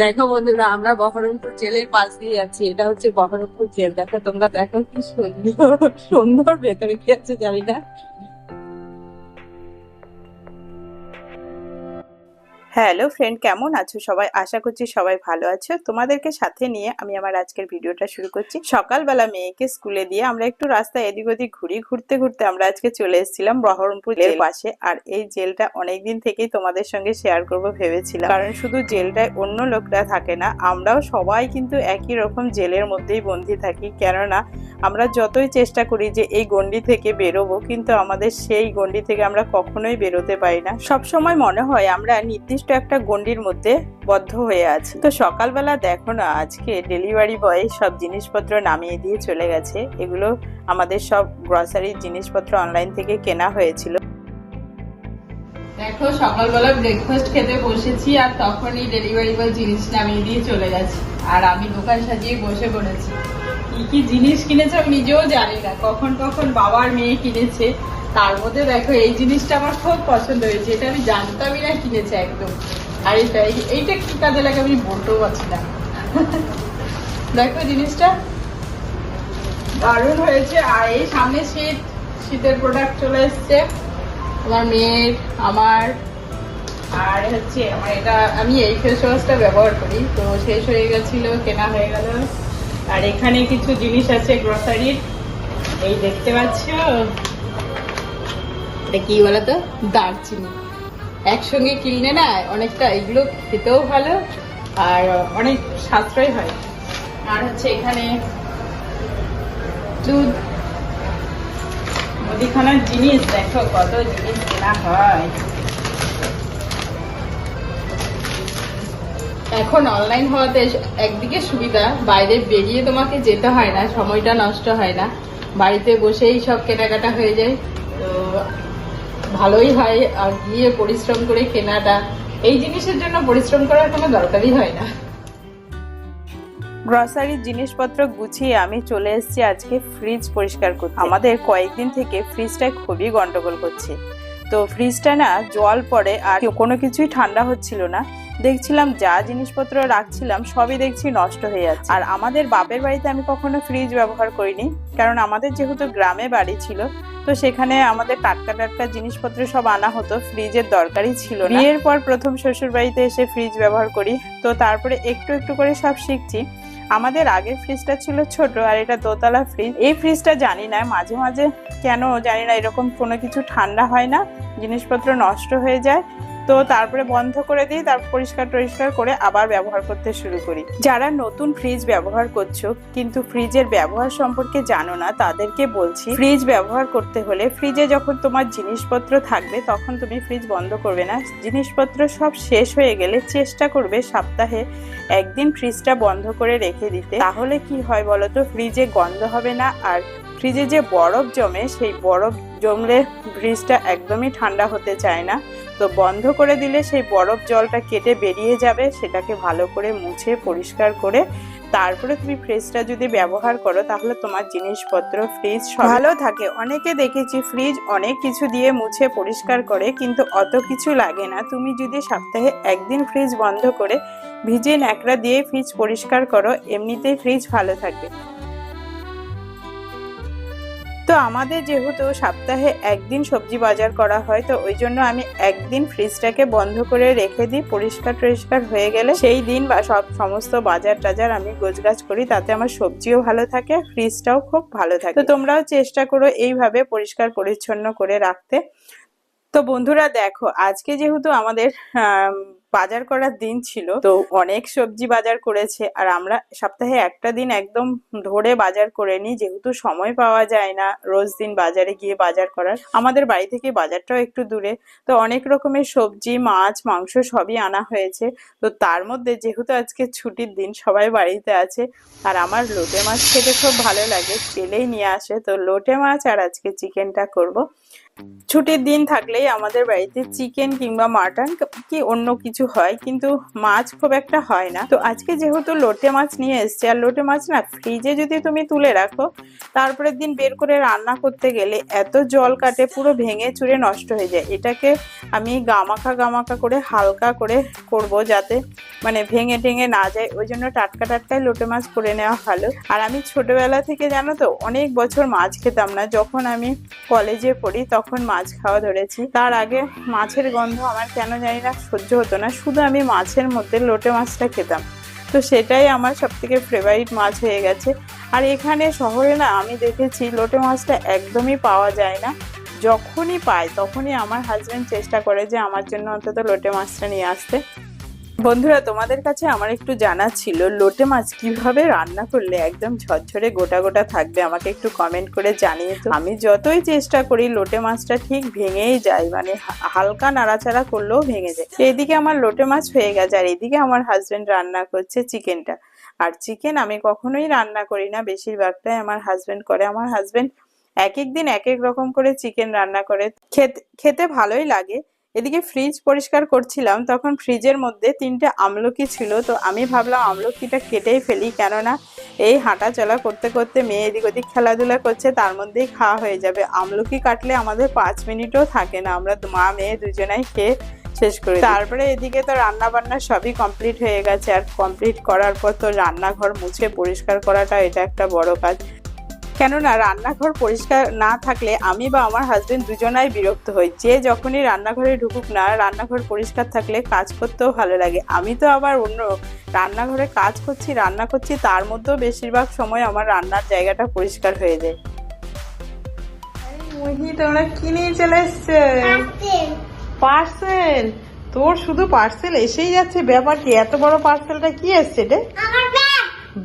দেখো বন্ধুরা, আমরা বহরমপুর জেলের পাশ দিয়ে যাচ্ছি। এটা হচ্ছে বহরমপুর জেল। দেখো তোমরা, দেখো কি সুন্দর সুন্দর ভেতরে কি আছে জানি না। হ্যালো ফ্রেন্ড কেমন আছো? সবাই আশা করছি সবাই ভালো আছো। তোমাদেরকে সাথে নিয়ে আমি আমার আজকের ভিডিওটা শুরু করছি। সকালবেলা মেয়েকে স্কুলে দিয়ে আমরা একটু রাস্তায় এদিক ওদিক ঘুরি ঘুরতে ঘুরতে আমরা আজকে চলে এসেছিলাম বহরমপুর জেল। পাশে। আর এই জেলটা অনেকদিন থেকেই তোমাদের সঙ্গে শেয়ার করব ভেবেছিলাম। কারণ শুধু জেলটায় অন্য লোকরা থাকে না আমরাও সবাই কিন্তু একই রকম জেলের মধ্যেই বন্দি থাকি। কেননা আমরা যতই চেষ্টা করি যে এই গন্ডি থেকে বেরোবো কিন্তু আমাদের সেই গন্ডি থেকে আমরা কখনোই বেরোতে পারি না। সবসময় মনে হয় আমরা নির্দিষ্ট একটা গন্ডির মধ্যে বদ্ধ হয়ে আছি। তো সকালবেলা দেখো না, আজকে ডেলিভারি বয় সব জিনিসপত্র নামিয়ে দিয়ে চলে গেছে। এগুলো আমাদের সব গ্রসারির জিনিসপত্র অনলাইন থেকে কেনা হয়েছিল। দেখো, সকালবেলা ব্রেকফাস্ট খেতে বসেছি আর তখনই ডেলিভারি বয় জিনিস নামিয়ে দিয়ে চলে গেছে। আর আমি দোকান সাজিয়ে বসে পড়েছি। কি কি জিনিস কিনেছে আমি নিজেও জানি না। কখন কখন বাবার মেয়ে কিনেছে। তার মধ্যে দেখো, এই জিনিসটা আমার খুব পছন্দ হয়েছে। এটা আমি জানতামই না কিনেছে একদম। আর এটা এইটা কি কাজে লাগে, আমি বলতেও পারছি না। দেখো জিনিসটা। দারুণ হয়েছে। আর এই সামনে শীত, শীতের প্রোডাক্ট চলে এসছে। আমার মেয়ের, আমার। আর হচ্ছে, আমার এটা, আমি এই ফেস ওয়াশটা ব্যবহার করি। তো শেষ হয়ে গেছিল, কেনা হয়ে গেল। আর এখানে কিছু জিনিস আছে গ্রসারির এই দেখতে পাচ্ছ? এটা কি বলতো? দারচিনি। একসঙ্গে কিনলে না অনেকটা এগুলো খেতেও ভালো, আর অনেক সাশ্রয় হয়। আর হচ্ছে এখানে দুধ। মুদিখানার জিনিস, দেখো কত জিনিস কেনা হয়। এখন অনলাইন হওয়াতে একদিকে সুবিধা, বাইরে বেরিয়ে তোমাকে যেতে হয় না, সময়টা নষ্ট হয় না। বাড়িতে বসেই সব কেনাকাটা হয়ে যায়। ভালোই হয় আর গিয়ে পরিশ্রম করে কেনাটা এই জিনিসের জন্য পরিশ্রম করার কোনো দরকারই হয় না। গ্রসারির জিনিসপত্র গুছিয়ে আমি চলে এসেছি আজকে ফ্রিজ পরিষ্কার করতে। আমাদের কয়েকদিন থেকে ফ্রিজটা খুবই গন্ডগোল করছে তো ফ্রিজটা না জল পড়ে আর কোনো কিছুই ঠান্ডা হচ্ছিল না। দেখছিলাম যা জিনিসপত্র রাখছিলাম সবই দেখছি নষ্ট হয়ে যাচ্ছে। আর আমাদের বাপের বাড়িতে আমি কখনো ফ্রিজ ব্যবহার করিনি, কারণ আমাদের যেহেতু গ্রামে বাড়ি ছিল, তো সেখানে আমাদের টাটকা টাটকা জিনিসপত্র সব আনা হতো ফ্রিজের দরকারই ছিল বিয়ের পর প্রথম শ্বশুর বাড়িতে এসে ফ্রিজ ব্যবহার করি, তো তারপরে একটু একটু করে সব শিখছি। আমাদের আগের ফ্রিজটা ছিল ছোট আর এটা দোতলা ফ্রিজ এই ফ্রিজটা জানি না, মাঝে মাঝে কেন জানি না, এরকম কোনো কিছু ঠান্ডা হয় না, জিনিসপত্র নষ্ট হয়ে যায়। তো তারপরে বন্ধ করে দিই, তারপর পরিষ্কার টরিষ্কার করে আবার ব্যবহার করতে শুরু করি। যারা নতুন ফ্রিজ ব্যবহার করছ, কিন্তু ফ্রিজের ব্যবহার সম্পর্কে জানো না, তাদেরকে বলছি ফ্রিজ ব্যবহার করতে হলে ফ্রিজে যখন তোমার জিনিসপত্র থাকবে, তখন তুমি ফ্রিজ বন্ধ করবে না। জিনিসপত্র সব শেষ হয়ে গেলে চেষ্টা করবে সপ্তাহে একদিন ফ্রিজটা বন্ধ করে রেখে দিতে। তাহলে কি হয় বলতো ফ্রিজে গন্ধ হবে না, আর ফ্রিজে যে বরফ জমে, সেই বরফ জমলে ফ্রিজটা একদমই ঠান্ডা হতে চায় না। তো বন্ধ করে দিলে সেই বরফ জলটা কেটে বেরিয়ে যাবে, সেটাকে ভালো করে মুছে, পরিষ্কার করে তারপরে তুমি ফ্রিজটা যদি ব্যবহার করো, তাহলে তোমার জিনিসপত্র ফ্রিজ ভালো থাকে। অনেকে দেখেছি ফ্রিজ অনেক কিছু দিয়ে মুছে, পরিষ্কার করে, কিন্তু অত কিছু লাগে না। তুমি যদি সপ্তাহে একদিন ফ্রিজ বন্ধ করে ভিজে ন্যাকড়া দিয়ে ফ্রিজ পরিষ্কার করো, এমনিতেই ফ্রিজ ভালো থাকবে। তো আমাদের যেহেতু সপ্তাহে একদিন সবজি বাজার করা হয় তো ওই জন্য আমি একদিন ফ্রিজটাকে বন্ধ করে রেখে দিই পরিষ্কার টরিষ্কার হয়ে গেলে সেই দিন বা সব সমস্ত বাজার টাজার আমি গোছগাছ করি তাতে আমার সবজিও ভালো থাকে ফ্রিজটাও খুব ভালো থাকে। তো তোমরাও চেষ্টা করো এইভাবে পরিষ্কার পরিচ্ছন্ন করে রাখতে। তো বন্ধুরা দেখো আজকে যেহেতু আমাদের আম, বাজার করার দিন ছিল। তো অনেক সবজি বাজার করেছে আর আমরা সপ্তাহে একটা দিন একদম ধরে বাজার করে নিই, যেহেতু সময় পাওয়া যায় না রোজ দিন বাজারে গিয়ে বাজার করার। আমাদের বাড়ি থেকে বাজারটাও একটু দূরে। তো অনেক রকমের সবজি, মাছ, মাংস সবই আনা হয়েছে। তো তার মধ্যে যেহেতু আজকে ছুটির দিন, সবাই বাড়িতে আছে। আর আমার লোটে মাছ খেতে খুব ভালো লাগে পেলেই নিয়ে আসে। তো লোটে মাছ আর আজকে চিকেনটা করব। ছুটির দিন থাকলেই আমাদের বাড়িতে চিকেন কিংবা মাটন, কি অন্য কিছু হয়, কিন্তু মাছ খুব একটা হয় না। তো আজকে যেহেতু লোটে মাছ নিয়ে এসছে, আর লোটে মাছ না ফ্রিজে যদি তুমি তুলে রাখো, তারপরের দিন বের করে রান্না করতে গেলে এত জল কাটে, পুরো ভেঙে চুরে নষ্ট হয়ে যায়। এটাকে আমি গামাখা গামাখা করে হালকা করে করব যাতে মানে ভেঙে টেঙে না যায়, ওই জন্য টাটকা টাটকাই লোটে মাছ করে নেওয়া ভালো। আর আমি ছোটবেলা থেকে জানো তো, অনেক বছর মাছ খেতাম না। যখন আমি কলেজে পড়ি, তখন মাছ খাওয়া ধরেছি। তার আগে মাছের গন্ধ আমার কেন জানি না সহ্য হতো না। শুধু আমি মাছের মধ্যে লোটে মাছটা খেতাম। তো সেটাই আমার সব থেকে ফেভারিট মাছ হয়ে গেছে। আর এখানে শহরে না, আমি দেখেছি লোটে মাছটা একদমই পাওয়া যায় না। যখনই পায়, তখনই আমার হাজব্যান্ড চেষ্টা করে যে আমার জন্য অন্তত লোটে মাছটা নিয়ে আসতে। বন্ধুরা, তোমাদের কাছে আমার একটু জানা ছিল, লোটে মাছ কীভাবে রান্না করলে একদম ঝরঝরে গোটা গোটা থাকবে, আমাকে একটু কমেন্ট করে জানিয়ে তো। আমি যতই চেষ্টা করি, লোটে মাছটা ঠিক ভেঙেই যায় মানে হালকা নাড়াচাড়া করলেও ভেঙে যায়। এদিকে আমার লোটে মাছ হয়ে গেছে, আর এদিকে আমার হাজবেন্ড রান্না করছে চিকেনটা আর চিকেন আমি কখনোই রান্না করি না, বেশিরভাগটাই আমার হাজবেন্ড করে। আমার হাজবেন্ড এক এক দিন এক এক রকম করে চিকেন রান্না করে। খেতে খেতে ভালোই লাগে এদিকে ফ্রিজ পরিষ্কার করছিলাম, তখন ফ্রিজের মধ্যে তিনটে আমলকি ছিল। তো আমি ভাবলাম আমলকিটা কেটেই ফেলি, কেননা এই হাঁটা চলা করতে করতে মেয়ে এদিক ওদিক খেলাধুলা করছে, তার মধ্যেই খাওয়া হয়ে যাবে। আমলকি কাটলে আমাদের পাঁচ মিনিটও থাকে না, আমরা মা, মেয়ে দুজনাই খেয়ে শেষ করি তারপরে এদিকে তো রান্না বান্না সবই কমপ্লিট হয়ে গেছে, আর কমপ্লিট করার পর তো রান্নাঘর মুছে পরিষ্কার করাটা এটা একটা বড় কাজ। কেননা রান্নাঘর পরিষ্কার না থাকলে আমি বা আমার হাজবেন্ড দুজনাই বিরক্ত হই। যে যখনই রান্নাঘরে ঢুকুক না রান্নাঘর পরিষ্কার থাকলে কাজ করতেও ভালো লাগে। আমি তো আবার অন্য রান্নাঘরে কাজ করছি রান্না করছি তার মধ্যেও বেশিরভাগ সময় আমার রান্নার জায়গাটা পরিষ্কার হয়ে যায়। মহি তোমরা কি নিয়ে চলে এসছে? পার্সেল তোর শুধু পার্সেল এসেই যাচ্ছে। ব্যাপার কি? এত বড় পার্সেলটা কি এসছে রে?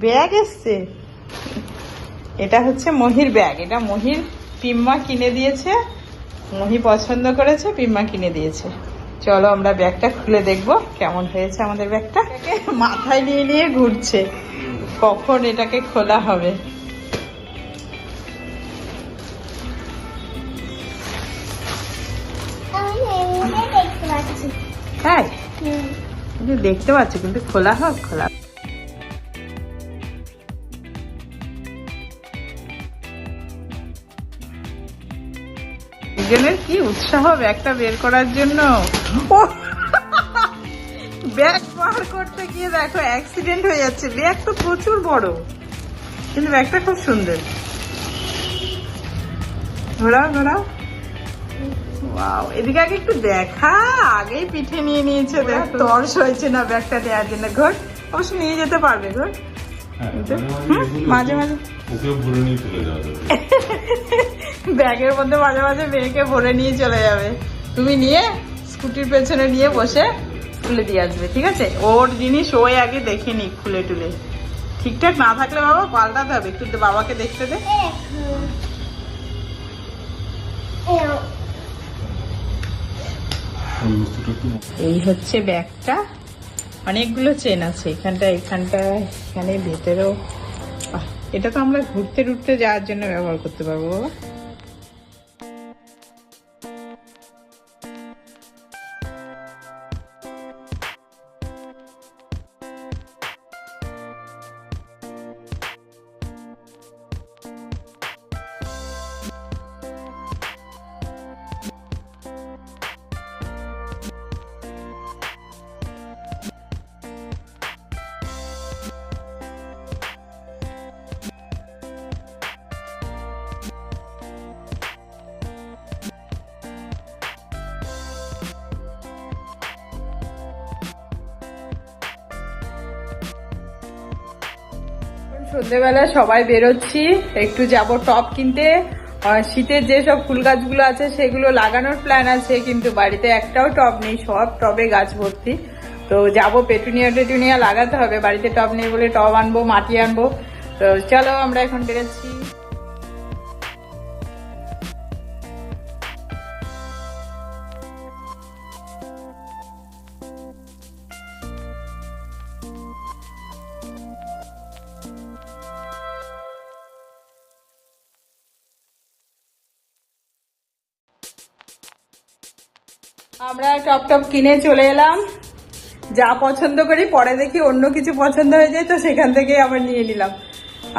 ব্যাগ এসছে? এটা হচ্ছে মহির ব্যাগ। এটা মহির পিম্মা কিনে দিয়েছে। মহি পছন্দ করেছে পিম্মা কিনে দিয়েছে। চলো আমরা ব্যাগটা খুলে দেখব কেমন হয়েছে আমাদের ব্যাগটা। মাথায় নিয়ে নিয়ে ঘুরছে। কখন এটাকে খোলা হবে? তাই? দেখতে পাচ্ছি কিন্তু খোলা হোক খোলা দুজনের কি উৎসাহ ব্যাগটা বের করার জন্য? ও! ব্যাগ বার করতে গিয়ে দেখো অ্যাক্সিডেন্ট হয়ে যাচ্ছে। ব্যাগ তো প্রচুর বড়। কিন্তু ব্যাগটা খুব সুন্দর। ঘোরাও ঘোরাও। এদিকে আগে একটু দেখা। আগেই পিঠে নিয়ে নিয়েছে। দেখ তর্স হয়েছে না ব্যাগটা দেওয়ার জন্য। ঘর অবশ্য নিয়ে যেতে পারবে ঘর। হ্যাঁ, মাঝে মাঝে ওকে ভরে নিয়ে চলে যাওয়া যাবে। ব্যাগের মধ্যে মাঝে মাঝে মেয়েকে ভরে নিয়ে চলে যাবে। তুমি নিয়ে স্কুটির পেছনে নিয়ে বসে খুলে দিয়ে আসবে, ঠিক আছে? ওর জিনিস ওই আগে দেখে নি খুলে টুলে। ঠিকঠাক না থাকলে বাবা পাল্টাতে হবে, একটু বাবাকে দেখতে দে। এই হচ্ছে ব্যাগটা। অনেকগুলো চেন আছে, এখানটা এখানটা, এখানে, ভেতরেও। এটা তো আমরা ঘুরতে টুরতে যাওয়ার জন্য ব্যবহার করতে পারব, বাবা। সন্ধ্যেবেলা সবাই বেরোচ্ছি। একটু যাব টপ কিনতে। শীতের যেসব ফুল গাছগুলো আছে, সেগুলো লাগানোর প্ল্যান আছে, কিন্তু বাড়িতে একটাও টব নেই, সব টবে গাছ ভর্তি। তো যাব পেটুনিয়া টেটুনিয়া লাগাতে হবে, বাড়িতে টব নেই বলে টব আনব, মাটি আনব। তো চলো আমরা এখন বেরোচ্ছি। আমরা টপ টপ কিনে চলে এলাম। যা পছন্দ করি পরে দেখি অন্য কিছু পছন্দ হয়ে যায় তো সেখান থেকে আবার নিয়ে নিলাম।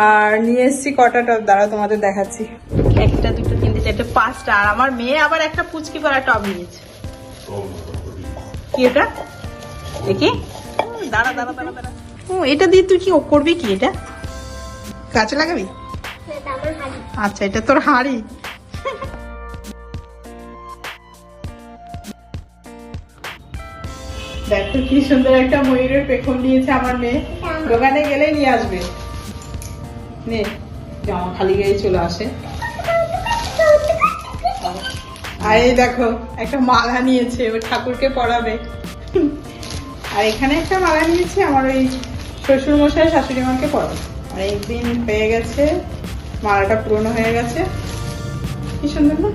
আর নিয়ে এসেছি কটা টপ দ্বারা তোমাদের দেখাচ্ছি। একটা দুটো তিনটে চারটে পাঁচটা আর আমার মেয়ে আবার একটা পুচকি পাড়া টপ নিয়েছে। কি এটা? দেখি দাঁড়া দাঁড়া দাঁড়া দাঁড়া। ও এটা দিয়ে তুই কি করবি কি এটা? গাছে লাগাবি? আচ্ছা এটা তোর হাড়ি? দেখো কি সুন্দর একটা ময়ূরের পেখম নিয়েছে আমার মেয়ে। দোকানে গেলে নিয়ে আসবে। নে জামা খালি গায়ে চলে আসে। আর এই দেখো একটা মালা নিয়েছে ও ঠাকুরকে পরাবে। আর এখানে একটা মালা নিয়েছে আমার ওই শ্বশুর মশাই শাশুড়ি মাকে পরাবে। অনেকদিন হয়ে গেছে মালাটা পুরনো হয়ে গেছে। কি সুন্দর না?